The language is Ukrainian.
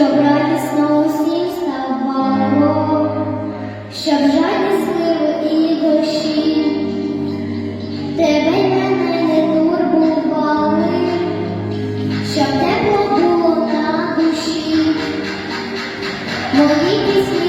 щоб радісно усім ставало, щоб жадні сливи і душі, тебе й мене не турбували, щоб тепло було на душі. Мої пісні